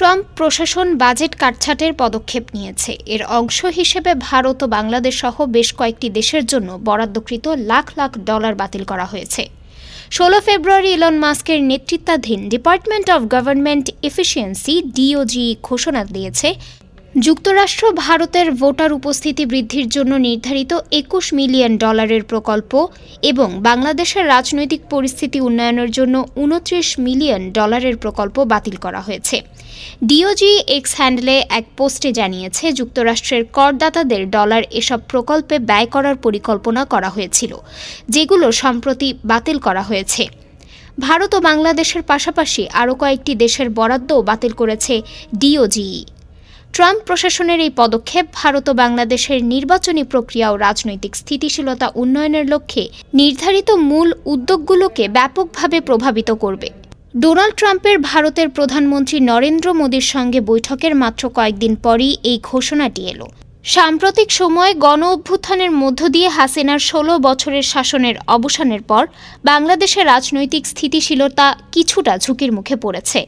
Trump প্রশাসন budget কাটছাটের পদক্ষেপ নিয়েছে। এর অংশ হিসেবে ভারত ও বাংলাদেশ সহ বেশ কয়েকটি দেশের জন্য বরাদ্দকৃত লাখ লাখ ডলার বাতিল করা হয়েছে। ষোলো ফেব্রুয়ারি ইলন মাস্কের নেতৃত্বাধীন department of government efficiency, D, ঘোষণা দিয়েছে যুক্তরাষ্ট্র ভারতের ভোটার উপস্থিতি বৃদ্ধির জন্য নির্ধারিত একুশ মিলিয়ন ডলারের প্রকল্প এবং বাংলাদেশের রাজনৈতিক পরিস্থিতি উন্নয়নের জন্য উনত্রিশ মিলিয়ন ডলারের প্রকল্প বাতিল করা হয়েছে। ডিওজি এক্স হ্যান্ডলে এক পোস্টে জানিয়েছে, যুক্তরাষ্ট্রের করদাতাদের ডলার এসব প্রকল্পে ব্যয় করার পরিকল্পনা করা হয়েছিল, যেগুলো সম্প্রতি বাতিল করা হয়েছে। ভারত ও বাংলাদেশের পাশাপাশি আরও কয়েকটি দেশের বরাদ্দও বাতিল করেছে ডিওজিই ট্রাম্প প্রশাসনের এই পদক্ষেপ ভারত ও বাংলাদেশের নির্বাচনী প্রক্রিয়া ও রাজনৈতিক স্থিতিশীলতা উন্নয়নের লক্ষ্যে নির্ধারিত মূল উদ্যোগগুলোকে ব্যাপকভাবে প্রভাবিত করবে। ডোনাল্ড ট্রাম্পের ভারতের প্রধানমন্ত্রী নরেন্দ্র মোদীর সঙ্গে বৈঠকের মাত্র কয়েকদিন পরই এই ঘোষণাটি এলো। সাম্প্রতিক সময়ে গণ অভ্যুত্থানের মধ্য দিয়ে হাসিনার ষোলো বছরের শাসনের অবসানের পর বাংলাদেশের রাজনৈতিক স্থিতিশীলতা কিছুটা ঝুঁকির মুখে পড়েছে।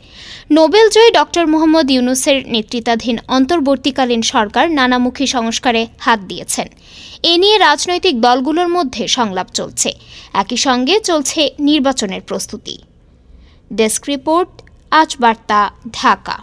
নোবেলজয়ী ডক্টর মোহাম্মদ ইউনুসের নেতৃত্বাধীন অন্তর্বর্তীকালীন সরকার নানামুখী সংস্কারে হাত দিয়েছেন। এ নিয়ে রাজনৈতিক দলগুলোর মধ্যে সংলাপ চলছে। একই সঙ্গে চলছে নির্বাচনের প্রস্তুতি। ডেস্ক রিপোর্ট, আজ বার্তা, ঢাকা।